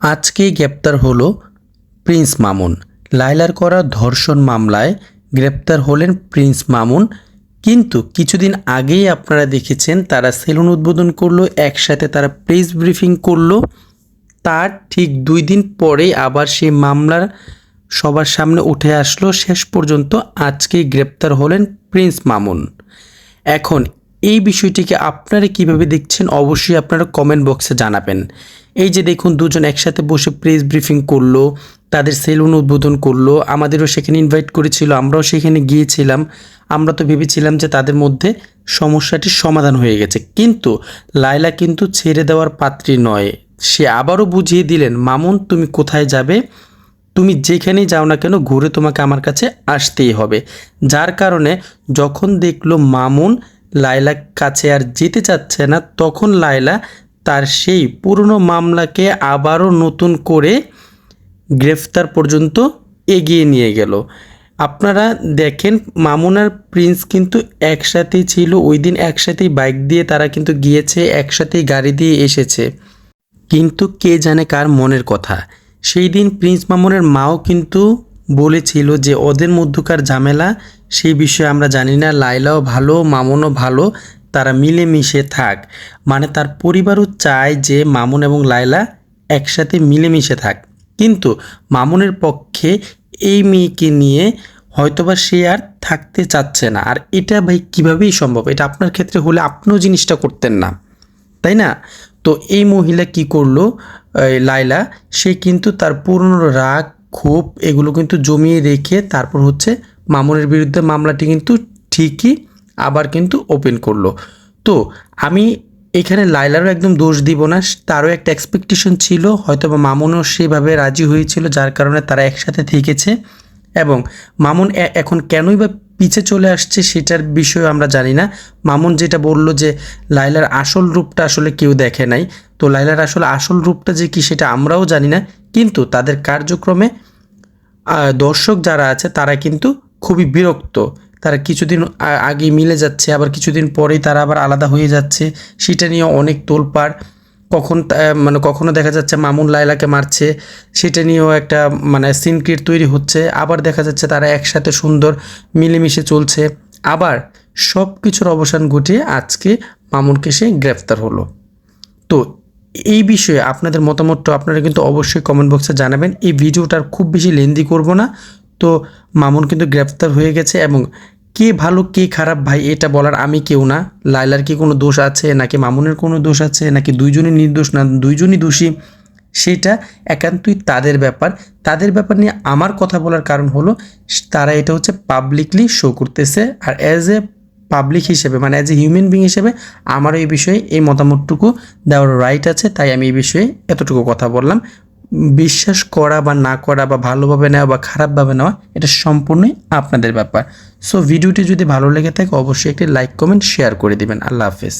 আজকেই গ্রেপ্তার হলো প্রিন্স মামুন। লাইলার করা ধর্ষণ মামলায় গ্রেপ্তার হলেন প্রিন্স মামুন। কিন্তু কিছুদিন আগেই আপনারা দেখেছেন তারা সেলুন উদ্বোধন করল, একসাথে তারা প্রেস ব্রিফিং করল। তার ঠিক দুই দিন পরেই আবার সেই মামলার সবার সামনে উঠে আসলো। শেষ পর্যন্ত আজকেই গ্রেপ্তার হলেন প্রিন্স মামুন। এখন এই বিষয়টিকে আপনারা কীভাবে দেখছেন অবশ্যই আপনারা কমেন্ট বক্সে জানাবেন। এই যে দেখুন, দুজন একসাথে বসে প্রেস ব্রিফিং করল, তাদের সেলুন উদ্বোধন করল, আমাদেরও সেখানে ইনভাইট করেছিল, আমরাও সেখানে গিয়েছিলাম। আমরা তো ভেবেছিলাম যে তাদের মধ্যে সমস্যাটির সমাধান হয়ে গেছে। কিন্তু লাইলা কিন্তু ছেড়ে দেওয়ার পাত্রী নয়। সে আবারও বুঝিয়ে দিলেন, মামুন, তুমি কোথায় যাবে? তুমি যেখানেই যাও না কেন, ঘুরে তোমাকে আমার কাছে আসতেই হবে। যার কারণে যখন দেখল মামুন লায়লা কাছে আর যেতে চাচ্ছে না, তখন লায়লা তার সেই পুরনো মামলাকে আবারও নতুন করে গ্রেফতার পর্যন্ত এগিয়ে নিয়ে গেল। আপনারা দেখেন, মামুনার প্রিন্স কিন্তু একসাথেই ছিল ওই দিন একসাথেই বাইক দিয়ে তারা কিন্তু গিয়েছে, একসাথেই গাড়ি দিয়ে এসেছে। কিন্তু কে জানে কার মনের কথা। সেই দিন প্রিন্স মামুনের মাও কিন্তু বলেছিল যে ওদের মধ্যকার ঝামেলা, সেই বিষয়ে আমরা জানি না। লাইলাও ভালো, মামুনও ভালো, তারা মিলেমিশে থাক। মানে তার পরিবারও চায় যে মামুন এবং লাইলা একসাথে মিলেমিশে থাক। কিন্তু মামুনের পক্ষে এই মেয়েকে নিয়ে হয়তোবা সে আর থাকতে চাচ্ছে না। আর এটা ভাই কীভাবেই সম্ভব? এটা আপনার ক্ষেত্রে হলে আপনিও জিনিসটা করতেন না। তাই না? তো এই মহিলা কি করল? লাইলা সে কিন্তু তার পুরনো রাগ ক্ষোভ, এগুলো কিন্তু জমিয়ে রেখে তারপর হচ্ছে মামুনের বিরুদ্ধে মামলাটি কিন্তু ঠিকই আবার কিন্তু ওপেন করল। তো আমি এখানে লাইলারও একদম দোষ দিব না, তারও একটা এক্সপেকটেশন ছিল হয়তো বা মামুনও সেভাবে রাজি হয়েছিল, যার কারণে তারা একসাথে থেকেছে। এবং মামুন এখন কেনই বা পিছে চলে আসছে সেটার বিষয়ে আমরা জানি না। মামুন যেটা বলল যে লাইলার আসল রূপটা আসলে কেউ দেখে নাই। তো লাইলার আসলে আসল রূপটা যে কি সেটা আমরাও জানি না। কিন্তু তাদের কার্যক্রমে দর্শক যারা আছে তারা কিন্তু খুবই বিরক্ত। তারা কিছুদিন আগে মিলে যাচ্ছে, আবার কিছুদিন পরেই তারা আবার আলাদা হয়ে যাচ্ছে। সেটা নিয়ে অনেক তোলপাড়। কখন মানে কখনো দেখা যাচ্ছে মামুন লাইলাকে মারছে, সেটা নিয়েও একটা মানে সিনক্রিট তৈরি হচ্ছে। আবার দেখা যাচ্ছে তারা একসাথে সুন্দর মিলেমিশে চলছে। আবার সব কিছুর অবসান ঘটিয়ে আজকে মামুনকে সে গ্রেফতার হলো। তো এই বিষয়ে আপনাদের মতামতটা আপনারা কিন্তু অবশ্যই কমেন্ট বক্সে জানাবেন। এই ভিডিওটার খুব বেশি লেন্দি করব না। তো মামুন কিন্তু গ্রেপ্তার হয়ে গেছে এবং কে ভালো, কে খারাপ? ভাই, এটা বলার আমি কেউ না। লাইলার কি কোনো দোষ আছে? নাকি মামুনের কোনো দোষ আছে? নাকি দুইজনই নির্দোষ? না, দুইজনই দোষী? সেটা একান্তই তাদের ব্যাপার। তাদের ব্যাপার নিয়ে আমার কথা বলার কারণ হলো, তারা এটা হচ্ছে পাবলিকলি শো করতেছে। আর অ্যাজ এ পাবলিক হিসেবে মানে অ্যাজ এ হিউম্যান বিং হিসেবে আমারও এই বিষয়ে এই মতামতটুকু দেওয়ার রাইট আছে। তাই আমি এই বিষয়ে এতটুকু কথা বললাম। বিশ্বাস করা বা না করা বা ভালোভাবে নেওয়া বা খারাপভাবে নেওয়া, এটা সম্পূর্ণই আপনাদের ব্যাপার। সো ভিডিওটি যদি ভালো লেগে থাকে, অবশ্যই একটি লাইক কমেন্ট শেয়ার করে দিবেন। আল্লাহ হাফেজ।